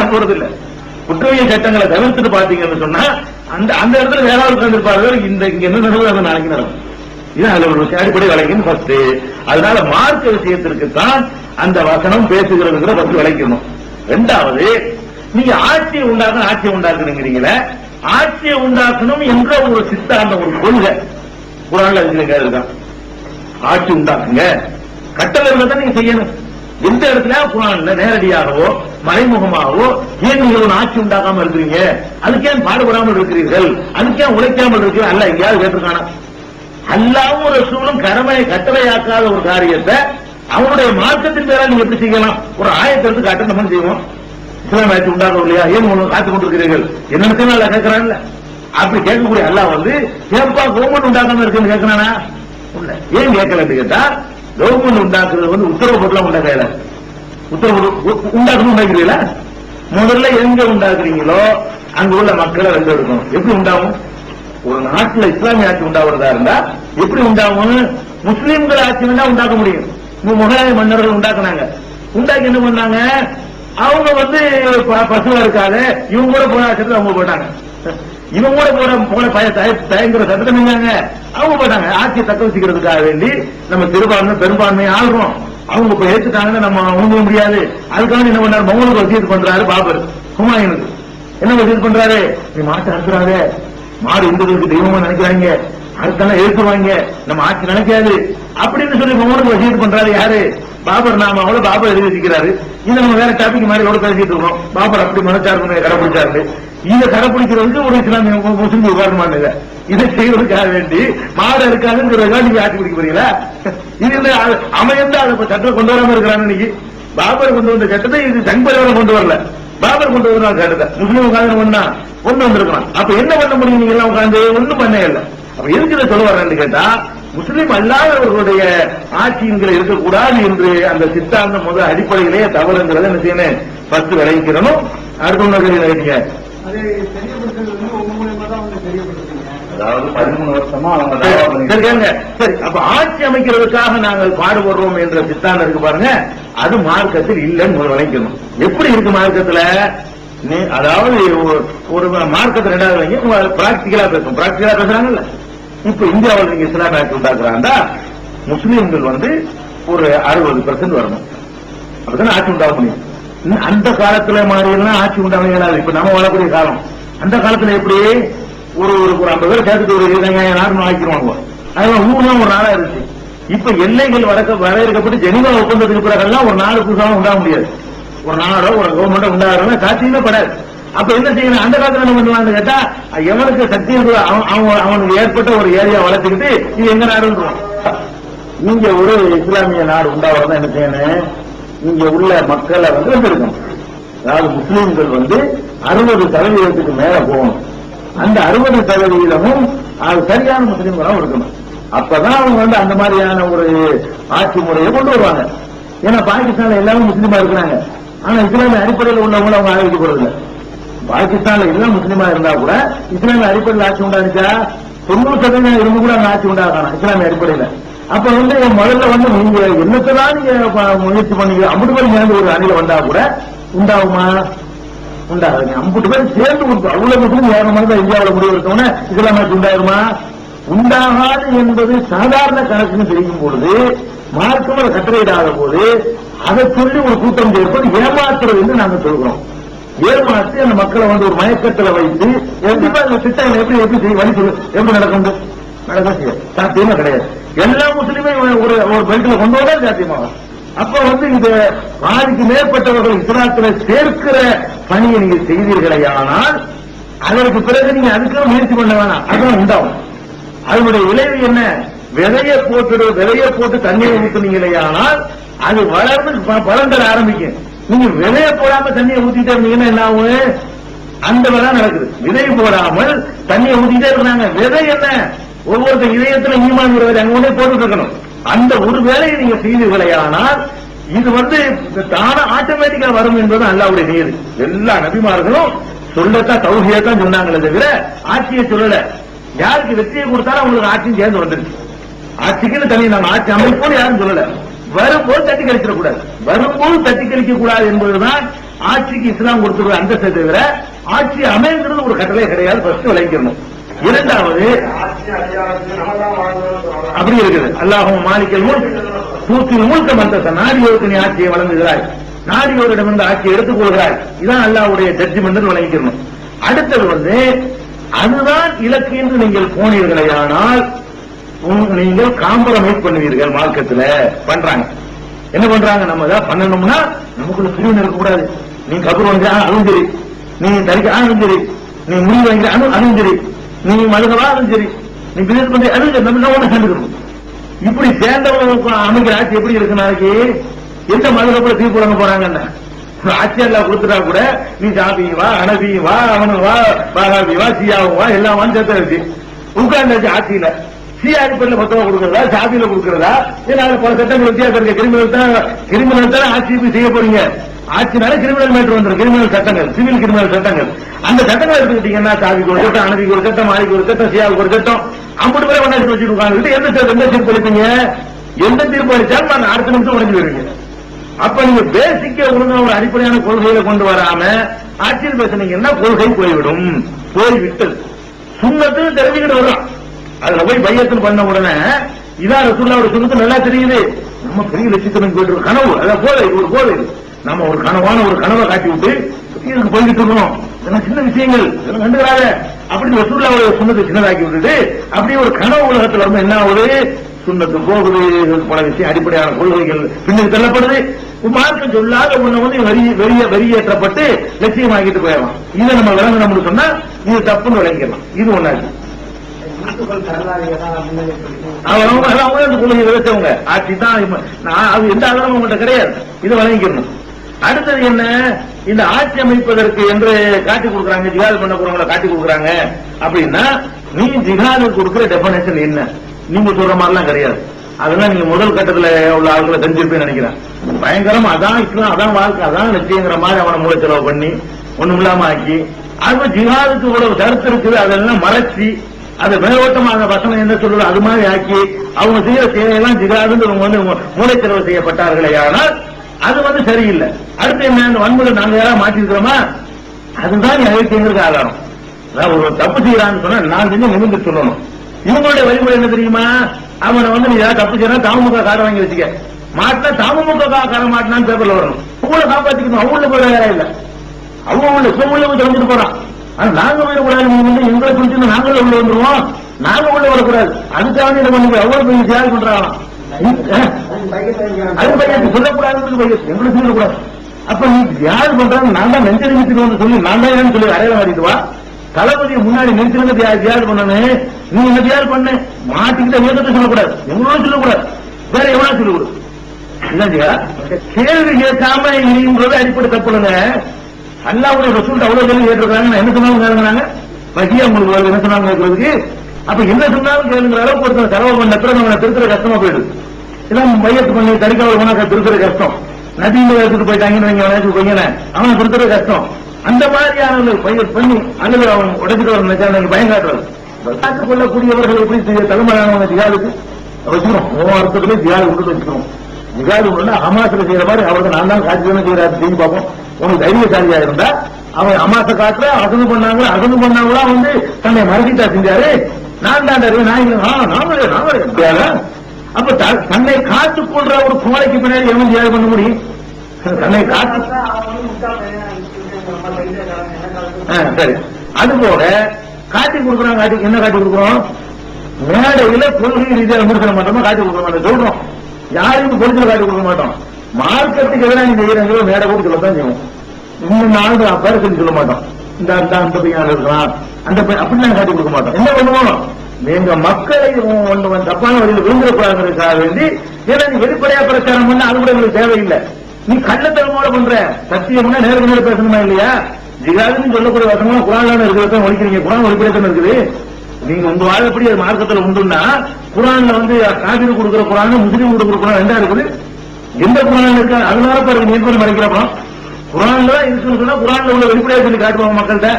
பண்ண போறது இல்ல குற்றவியல் சட்டங்களை தவிர்த்துட்டு பாத்தீங்கன்னு சொன்னா அந்த அந்த இடத்துல வேற ஆள் உட்கார்ந்துருப்பார்கள். இந்த இங்க என்ன நடக்குது அந்த நாளைக்கு நடக்கும். இது அதுல ஒரு அடிப்படை விளக்கின்னு ஃபர்ஸ்ட் அதனால மார்க்க விஷயத்திற்கு தான் அந்த வசனம் பேசுகிறதுங்கிற ஃபர்ஸ்ட் விளக்கணும். ரெண்டாவது நீங்க ஆட்சியை உண்டாக்கணும் ஆட்சியை உண்டாக்கணுங்கிறீங்களே ஆட்சியை உண்டாக்கணும் என்ற ஒரு சித்தாந்தம் ஒரு கொள்கை. குரான்ல இருக்கிற இருக்கான் ஆட்சி உண்டாக்குங்க. கட்டளை தான் நீங்க செய்யணும். எந்த இடத்துல? குரான்ல நேரடியாகவோ மறைமுகமாகவோ ஏன் நீங்க ஆட்சி உண்டாக்காம இருக்கிறீங்க. அதுக்கே பாடுபடாமல் இருக்கிறீர்கள். அதுக்கு ஏன் உழைக்காமல் இருக்கிறீர்கள். அல்ல எங்கேயாவது கேட்டிருக்கானா? அல்லாவும் ஒரு சூழலும் கடமையை கட்டளையாக்காத ஒரு காரியத்தை அவனுடைய மார்க்கத்தின் பேரா நீங்க எப்படி செய்யலாம்? ஒரு ஆயத்தை எடுத்து காட்ட நம்ம செய்வோம்? இஸ்லாம் ஆட்சி உண்டாகும் இல்லையா? ஏன் உங்களுக்கு காத்துக் கொண்டிருக்கிறீர்கள்? என்னன்னு அல்ல கேட்கிறான்ல. அப்படி கேட்கக்கூடிய அல்லாஹ் வந்து ஏப்பா கவர்மெண்ட் உண்டாக்காம இருக்குன்னு கேட்கிறானா? ஏன் கேட்கலன்னு கேட்டா கவர்மெண்ட் உண்டாக்குறது வந்து உத்தரவு போட்டுலாம் உண்டாக்கல உத்தரவு உண்டாக்கணும் உண்டாக்குறீங்களா? முதல்ல எங்க உண்டாக்குறீங்களோ அங்க உள்ள மக்களை வென்று எடுக்கணும். எப்படி உண்டாகும்? ஒரு நாட்டுல இஸ்லாமிய ஆட்சி உண்டாகிறதா இருந்தா எப்படி உண்டாகும் முஸ்லீம்கள் ஆட்சி வேணா உண்டாக்க முடியும். முகலாய மன்னர்கள் உண்டாக்குனாங்க. உண்டாக்கி என்ன பண்ணாங்க? அவங்க வந்து ப- பசுவா இருக்காத இவங்க கூட போன சட்டத்தை அவங்க போட்டாங்க இவங்க கூட போற போல பய தய- தயங்குற சட்டத்தை அவங்க போட்டாங்க ஆட்சியை தக்க வச்சுக்கிறதுக்காக வேண்டி நம்ம சிறுபான்மை பெரும்பான்மையை ஆள்றோம். அவங்க இப்ப ஏத்துட்டாங்கன்னா நம்ம ஊங்க முடியாது. அதுக்காக என்ன பண்றாரு மௌனுக்கு வசியத்து பண்றாரு பாபர். ஹுமாயூனுக்கு என்ன வசதி பண்றாரு நீ மாட்டை அறுத்துறாரு மாடு இந்துக்களுக்கு தெய்வமா நினைக்கிறாங்க அடுத்தெல்லாம் எழுத்துவாங்க நம்ம ஆட்சி நினைக்காது. அப்படின்னு சொல்லி மௌனுக்கு வசதி பண்றாரு யாரு? பாபர். நாம அவ்வளவு பாபர் எழுதி வச்சுக்கிறாரு இது நம்ம வேற டாபிக் மாதிரி எவ்வளவு பேசிட்டு இருக்கோம். பாபர் அப்படி மனச்சார்பு கடைபிடிச்சாரு. இதை கடைபிடிக்கிறதுக்கு ஒரு இஸ்லாமிய முஸ்லீம் முஸ்லிம் உதாரணமான இதை இதை செய்வதற்காக வேண்டி மாடு இருக்காதுங்கிறதுக்காக நீங்க ஆட்சி பிடிக்க போறீங்களா? இது இந்த அமையந்து அதை சட்டம் கொண்டு வராம இருக்கிறாங்க இன்னைக்கு. பாபர் கொண்டு வந்த சட்டத்தை இது சங்பரிவாரம் கொண்டு வரல. பாபர் கொண்டு வந்தா சட்டத்தை. முஸ்லீம் உட்காந்து ஒண்ணா கொண்டு வந்திருக்கலாம். அப்ப என்ன பண்ண முடியும்? நீங்க எல்லாம் உட்காந்து ஒண்ணும் பண்ண இல்லை. அப்ப எதுக்கு சொல்ல வரேன்னு கேட்டா முஸ்லீம் அல்லாதவர்களுடைய ஆட்சிங்கிற இருக்கக்கூடாது என்று அந்த சித்தாந்தம் முதல் அடிப்படையிலேயே தவறுங்கிறத என்ன செய்யணும்? ஃபர்ஸ்ட் விளைவிக்கிறனும் அடுத்த ஒன்று அதாவது பதிமூணு வருஷமா அவங்க சரி, அப்ப ஆட்சி அமைக்கிறதுக்காக நாங்கள் பாடுபடுறோம் என்ற சித்தாந்தம் இருக்கு பாருங்க. அது மார்க்கத்தில் இல்லைன்னு முதல்ல விளைக்கணும் எப்படி இருக்கு மார்க்கத்துல? நீ அதாவது ஒரு- ஒரு மார்க்கத்தை ரெண்டாவது வைங்க பிராக்டிகலா பேசும். பிராக்டிகலா பேசுறாங்கல்ல. இப்ப இந்தியாவில் நீங்க இஸ்லாம் ஆக்ட் உண்டாக்குறாண்டா முஸ்லீம்கள் வந்து ஒரு அறுபது பெர்சன்ட் வரணும். அப்படித்தானே ஆட்சி உண்டாக முடியும் அந்த காலத்துல மாறினா ஆட்சி உண்டாக இயலாது இப்ப நம்ம வாழக்கூடிய காலம். அந்த காலத்துல எப்படி? ஒரு ஒரு ஒரு ஐம்பது பேர் சேர்த்துட்டு ஒரு இருபதாயிரம் நார்மல் ஆக்கிடுவாங்க. அதெல்லாம் ஊர்லாம் ஒரு நாளா இருந்துச்சு. இப்ப எல்லைகள் வடக்க வரையறுக்கப்பட்டு ஜெனிவா ஒப்பந்தத்துக்கு பிறகெல்லாம் ஒரு நாடு புதுசாக உண்டாக முடியாது. ஒரு நாடோ ஒரு கவர்மெண்டோ உண்டாகிறதா சாத்தியமே படாது. அப்ப என்ன செய்யணும்? அந்த காலத்துல என்ன பண்ணுவான்னு கேட்டா எவனுக்கு சக்தி அவன் அவனுக்கு ஏற்பட்ட ஒரு ஏரியா வளர்த்துக்கிட்டு இது எங்க நாடுன்றான். நீங்க ஒரு இஸ்லாமிய நாடு உண்டாவதான் என்ன செய்யணும்? இங்க உள்ள மக்களை வந்து வந்திருக்கணும். அதாவது முஸ்லீம்கள் வந்து அறுபது சதவீதத்துக்கு மேல போகணும். அந்த அறுபது சதவீதமும் அது சரியான முஸ்லீம்களாக இருக்கணும். அப்பதான் அவங்க வந்து அந்த மாதிரியான ஒரு ஆட்சி முறையை கொண்டு வருவாங்க. ஏன்னா பாகிஸ்தான்ல எல்லாமே முஸ்லீமா இருக்கிறாங்க. ஆனா இஸ்லாமிய அடிப்படையில் உள்ளவங்க அவங்க ஆதரிக்க போறதில்லை. பாகிஸ்தான்ல எல்லாம் முஸ்லீமா இருந்தா கூட இஸ்லாமிய அடிப்படையில் ஆட்சி உண்டானுச்சா தொண்ணூறு சதவீதம் இருந்து கூட அந்த ஆட்சி உண்டாகணும் இஸ்லாமிய அடிப்படையில. அப்ப வந்து முதல்ல வந்து நீங்க என்னத்தான் நீங்க முயற்சி பண்ணீங்க? அம்புட்டு பேர் சேர்ந்து ஒரு அணியில வந்தா கூட உண்டாகுமா? உண்டாகுங்க அம்புட்டு பேர் சேர்ந்து கொடுத்தோம் அவ்வளவு மட்டும் வேற மாதிரி தான் இந்தியாவில் முடிவு எடுத்தோம்னா இஸ்லாமிய உண்டாயிருமா? உண்டாகாது என்பது சாதாரண கணக்குன்னு தெரியும் பொழுது மார்க்கம் அதை கட்டளையிடாத போது அதை சொல்லி ஒரு கூட்டம் சேர்ப்பது ஏமாத்துறது என்று நாங்க சொல்கிறோம் ஏமாற்றி அந்த மக்களை வந்து ஒரு மயக்கத்துல வைத்து கண்டிப்பா அந்த திட்டங்கள் எப்படி எப்படி வழி சொல்லு எப்படி நடக்கும் நடக்க செய்யாது சாத்தியமா கிடையாது. எல்லா முஸ்லீமே ஒரு ஒரு பெல்ட்ல கொண்டு வந்தா சாத்தியமாகும் அப்ப வந்து இந்த பாதிக்கு மேற்பட்டவர்கள் இஸ்லாத்துல சேர்க்கிற பணியை நீங்க செய்தீர்களே ஆனால் அதற்கு பிறகு நீங்க அதுக்கு முயற்சி பண்ண வேணாம். அதுதான் உண்டாகும். அதனுடைய விளைவு என்ன? விதைய போட்டு விதைய போட்டு தண்ணியை ஊத்துனீங்களே ஆனால் அது வளர்ந்து ப- பலன் ஆரம்பிக்கும் நீங்க விதைய போடாம தண்ணியை ஊத்திட்டே இருந்தீங்கன்னா என்ன ஆகும்? அந்த வேலை நடக்குது. விதை போடாமல் தண்ணியை ஊத்திட்டே இருந்தாங்க. விதை என்ன? ஒவ்வொருத்தர் இதயத்துல ஈமான் விதை அங்க கொண்டே போட்டுட்டு இருக்கணும். அந்த ஒரு வேலையை நீங்க செய்தீர்களே ஆனால் இது வந்து தான ஆட்டோமேட்டிக்கா வரும் என்பது அல்லாவுடைய நியதி எல்லா நபிமார்களும் சொல்லத்தான் தௌஹியத்தான் சொன்னாங்களே தவிர ஆட்சியை சொல்லல. யாருக்கு வெற்றியை கொடுத்தாலும் அவங்களுக்கு ஆட்சியும் சேர்ந்து வந்துருச்சு. ஆட்சிக்குன்னு தனி நாங்க ஆட்சி அமைப்போம் யாரும் சொல்லல. வரும்போது தட்டி கழிச்சிட கூடாது. வரும்போது தட்டி கழிக்க கூடாது என்பதுதான் ஆட்சிக்கு இஸ்லாம் கொடுத்துருக்க அந்தஸ்தை தவிர ஆட்சி அமைங்கிறது ஒரு கட்டளை கிடையாது ஃபர்ஸ்ட் விளங்கிக்கணும். இரண்டாவது அப்படி இருக்குது. அல்லாஹும் மாலிக்கல் முன் தூக்கில் முழுக்க மந்தச நாடியோருக்கு நீ ஆட்சியை வழங்குகிறாய். நாடியோரிடமிருந்து ஆட்சியை எடுத்துக் கொள்கிறாய் இதான் அல்லாஹ்வுடைய ஜட்ஜ்மெண்ட் வழங்கிக்கணும் அடுத்தது வந்து அதுதான் இலக்கு என்று நீங்கள் போனீர்களே ஆனால் நீங்கள் காம்பரமைஸ் பண்ணுவீர்கள் மார்க்கத்தில். பண்றாங்க. என்ன பண்றாங்க? நம்ம ஏதாவது பண்ணணும்னா நமக்குள்ள பிரிவினை இருக்கக்கூடாது. நீ கபர் வந்து அதுவும் சரி. நீ தரிக்க அதுவும் சரி. நீ முடிவு வாங்கிற அது அதுவும் சரி. நீ மதுகவா அதுவும் சரி. நீ பிசினஸ் பண்ற அதுவும் நம்ம ஒண்ணு சேர்ந்துக்கணும் இப்படி சேர்ந்தவங்க அமைக்கிற ஆட்சி எப்படி இருக்கு நாளைக்கு? எந்த மதுகப்புல தீர்ப்பு வழங்க போறாங்கன்னா ஒரு ஆட்சி எல்லாம் கொடுத்துட்டா கூட நீ சாபி வா அனபி வா அவனும் வா பாகாபி வா சியாவும் வா எல்லாம் வான்னு சேர்த்து இருக்கு உட்கார்ந்தாச்சு ஆட்சியில. சிஆர் அடிப்படையில் மொத்தமா கொடுக்கறதா? சாபியில கொடுக்கறதா? ஏன்னா பல சட்டங்கள் வித்தியாசம் இருக்கு. கிரிமினல் தான் கிரிமினல் தான் ஆட்சி செய்ய போறீங்க? ஆட்சினால கிரிமினல் மேட்டர் வந்துரும் கிரிமினல் சட்டங்கள் சிவில் கிரிமினல் சட்டங்கள். அந்த சட்டங்களை எடுத்துக்கிட்டீங்கன்னா சாதிக்கு ஒரு சட்டம் அனதிக்கு ஒரு சட்டம் மாலிக்கு ஒரு சட்டம் சியாவுக்கு ஒரு சட்டம். ஐம்பது பேரை ஒன்னா வச்சுட்டு உட்காந்துட்டு எந்த எந்த தீர்ப்பு அளிப்பீங்க எந்த தீர்ப்பு அளிச்சாலும் நான் அடுத்த நிமிஷம் உடஞ்சு வருவீங்க அப்ப நீங்க பேசிக்க ஒழுங்கா ஒரு அடிப்படையான கொள்கையில கொண்டு வராம ஆட்சியில் பேசினீங்கன்னா கொள்கை போய்விடும். போய்விட்டது. சுண்ணத்து தெரிஞ்சுக்கிட்டு வரும் அதுல போய் பையத்தில் பண்ண உடனே இதான் ரசூல்லாவோட சுண்ணத்து நல்லா தெரியுது. நம்ம பெரிய லட்சத்திரம் போயிட்டு கனவு. அதான் போதை இது ஒரு போதை இது. நம்ம ஒரு கனவான ஒரு கனவை காட்டி விட்டு இதுக்கு போய்கிட்டு இருக்கணும் இதெல்லாம் சின்ன விஷயங்கள். இதெல்லாம் கண்டுக்கிறாங்க. அப்படி ரசூல்லாவோட சுண்ணத்தை சின்னதாக்கி விட்டுட்டு அப்படியே ஒரு கனவு உலகத்துல வந்து என்ன ஆகுது? சுண்ணத்து போகுது. பல விஷயம் அடிப்படையான கொள்கைகள் பின்னுக்கு தள்ளப்படுது. மார்க்கம் சொல்லாத உன்ன வந்து வெறி வெறிய வெறியேற்றப்பட்டு லட்சியமாகிட்டு போயிடலாம். இதை நம்ம விளங்கணும்னு சொன்னா இது தப்புன்னு விளங்கிடலாம். இது ஒண்ணாச்சு இந்துக்கள் அவங்க அவங்க அந்த கொள்கை விதைச்சவங்க. ஆட்சி தான் இப்ப- நான் அது எந்த ஆதாரமும் உங்கள்கிட்ட கிடையாது. இதை வழங்கிக்கணும் அடுத்தது என்ன? இந்த ஆட்சி அமைப்பதற்கு என்று காட்டி கொடுக்குறாங்க ஜிகாது பண்ண போறவங்களை காட்டி கொடுக்குறாங்க. அப்படின்னா நீ ஜிகாது கொடுக்குற டெபனேஷன் என்ன? நீங்க சொல்ற மாதிரிலாம் கிடையாது. அதெல்லாம் நீங்க முதல் கட்டத்துல உள்ள ஆளுகளை தெரிஞ்சிருப்பேன்னு நினைக்கிறேன். பயங்கரம் அதான் இஸ்லாம் அதான் வாழ்க்கை அதான் லட்சியங்கிற மாதிரி அவனை மூளை செலவு பண்ணி ஒண்ணும் இல்லாம ஆக்கி அது ஜிகாதுக்கு இவ்வளவு கருத்து இருக்குது அதெல்லாம் மறைச்சி அது மேலோட்டமாக வசனம் என்ன சொல்றது அது மாதிரி ஆக்கி அவங்க செய்யற சேவையெல்லாம் ஜிகாதுன்னு இவங்க வந்து மூளை செலவு செய்யப்பட்டார்களே ஆனால் அது வந்து சரியில்லை. அடுத்து என்ன வன்முறை நாங்க யாராவது மாற்றிருக்கிறோமா? அதுதான் அழைப்புங்கிறது ஆதாரம் அதாவது ஒரு தப்பு செய்யறான்னு சொன்னா நான் செஞ்சு நிமிந்து சொல்லணும். இவங்களுடைய வழிமுறை என்ன தெரியுமா? அவனை வந்து நீ ஏதாவது தப்பு செய்யறா தாமுக காரை வாங்கி வச்சுக்க. மாட்டினா தாமுக காரை மாட்டினான்னு பேப்பர்ல வரணும். அவங்கள காப்பாத்திக்கணும். அவங்கள போய் வேற இல்ல. அவங்க உள்ள சும்முள்ள போய் தொலைஞ்சிட்டு போறான். ஆனா நாங்க போயிடக்கூடாது வந்து எங்களை குறிச்சு நாங்களும் உள்ள வந்துருவோம். நாங்க உள்ள வரக்கூடாது. அதுக்காக என்ன பண்ணுங்க அவ்வளவு பெரிய தியாகம் பண்றாங்களாம் அது பையன் சொல்லக்கூடாதுன்னு பையன் எங்களுக்கு சொல்லக்கூடாது அப்ப நீ யாரு பண்றாங்க? நான் தான் நெஞ்சரிமிச்சுட்டு வந்து சொல்லி நான் தான் சொல்லி அடையாளம் மாறிடுவா தளபதியை முன்னாடி நெஞ்சிருந்த தியாகு பண்ணனு? நீ என்ன யார் பண்ணு? மாட்டிக்கிட்ட வேகத்தை சொல்லக்கூடாது? எவ்வளவு சொல்லக்கூடாது. வேற எவ்வளவு சொல்லக்கூடாது கேள்வி கேட்காம இனின்றது அடிப்படை தப்புடுங்க அல்லாவுடைய ரசூல் அவ்வளவு கேள்வி கேட்டிருக்காங்க என்ன சொன்னாலும் கேளுங்கிறாங்க. பகியா உங்களுக்கு என்ன சொன்னாலும் கேட்கறதுக்கு. அப்ப என்ன சொன்னாலும் கேளுங்கிற அளவுக்கு ஒருத்தர் செலவு பண்ண பிறகு திருத்துற கஷ்டமா போயிடுது. இதான் மையத்து பண்ணி தறிக்காவல் போனா திருத்துற கஷ்டம். நதியில எடுத்துட்டு போயிட்டாங்கன்னு நீங்க நினைச்சு கொய்யன அவனை கஷ்டம். அந்த மாதிரியான பயிர் பண்ணி அல்லது அவன் உடைச்சிட்டு வர நினைச்சா நீங்க பயம் காட்டுறது. காத்துக் கொள்ளக்கூடியவர்கள் எப்படி செய்ய தலைமையானவங்க ஜிகாதுக்கு வச்சுக்கிறோம் மூணு அர்த்தத்திலே ஜிகாது விட்டு வச்சுக்கிறோம் ஜிகாது ஒண்ணு செய்யற மாதிரி அவருக்கு நான் தான் காட்சி தானே செய்யறாரு செஞ்சு பார்ப்போம். உனக்கு தைரியசாலியா இருந்தா அவன் அமாச காட்டுல அசனு பண்ணாங்க அசனு பண்ணாங்களா வந்து தன்னை மறைச்சிட்டா செஞ்சாரு. நான் தான் நான் இல்லை. ஆ, நாங்களே நாங்களே அப்ப தன்னை காத்துக் கொள்ற ஒரு கோழைக்கு பின்னாடி எவன் ஜியாது பண்ண முடியும்? தன்னை காத்து சரி. அது போல காட்டி கொடுக்குறோம் காட்டி என்ன காட்டி கொடுக்குறோம்? மேடையில கொள்கை ரீதியாக விமர்சனம் மாட்டோமா காட்டி கொடுக்க மாட்டோம். சொல்றோம். யாரையும் பொறுத்துல காட்டி கொடுக்க மாட்டோம். மார்க்கத்துக்கு எதிராக நீங்க செய்யறீங்களோ மேடை கூட சொல்லத்தான் செய்வோம். இன்னும் நாலு பேரை சொல்லி சொல்ல மாட்டோம். இந்த அந்த பையன் இருக்கலாம் அந்த பையன் அப்படிலாம் காட்டி கொடுக்க மாட்டோம். என்ன பண்ணுவோம்? எங்க மக்களை ஒன்று தப்பான வழியில் விழுந்துடக்கூடாதுக்காக வேண்டி ஏன்னா நீ வெளிப்படையா பிரச்சாரம் பண்ண அது கூட எங்களுக்கு தேவையில்லை. நீ கள்ளத்தனமோட பண்ற. சத்தியம்னா நேருக்கு நேரம் பேசணுமா இல்லையா? ஜிகாதுன்னு சொல்லக்கூடிய வசனம் குரான் இருக்கிறத ஒழிக்கிறீங்க. குரான் ஒழிக்கிறதுன்னு இருக்குது. நீங்க உங்க வாழப்படி அது மார்க்கத்தில் உண்டுன்னா குரான்ல வந்து காவிரி கொடுக்குற குரான் முஸ்லீம் கொடுக்குற குரான் ரெண்டா இருக்குது. எந்த குரான் இருக்கு? அதனால பாருங்க நீர் மறைக்கிறப்போ குரான்ல இருக்குன்னு சொன்னா குரான்ல உள்ள வெளிப்படையா சொல்லி காட்டுவாங்க மக்கள்கிட்ட.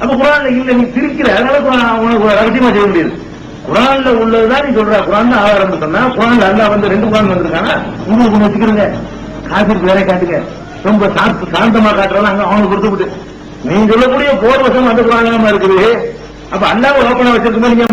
அப்ப குரான்ல இல்ல நீ திரிக்கிற அதனால குரான் உனக்கு ரகசியமா செய்ய முடியாது. குரான்ல உள்ளதுதான் நீ சொல்ற. குரான் தான் ஆதாரம் சொன்னா குரான்ல அல்லா வந்து ரெண்டு குரான் வந்திருக்கானா? உங்களுக்கு ஒண்ணு வச்சுக்கிறீங்க. காபிருக்கு வேற காட்டுங்க. ரொம்ப சாந்த- சாந்தமா காட்டுறதா அங்க அவனுக்கு கொடுத்து விட்டு நீ சொல்லக்கூடிய போர் வசம் அந்த குரான் இருக்குது. அப்ப அல்லாவை ஓப்பனா வச்சிருக்கோம் நீங்க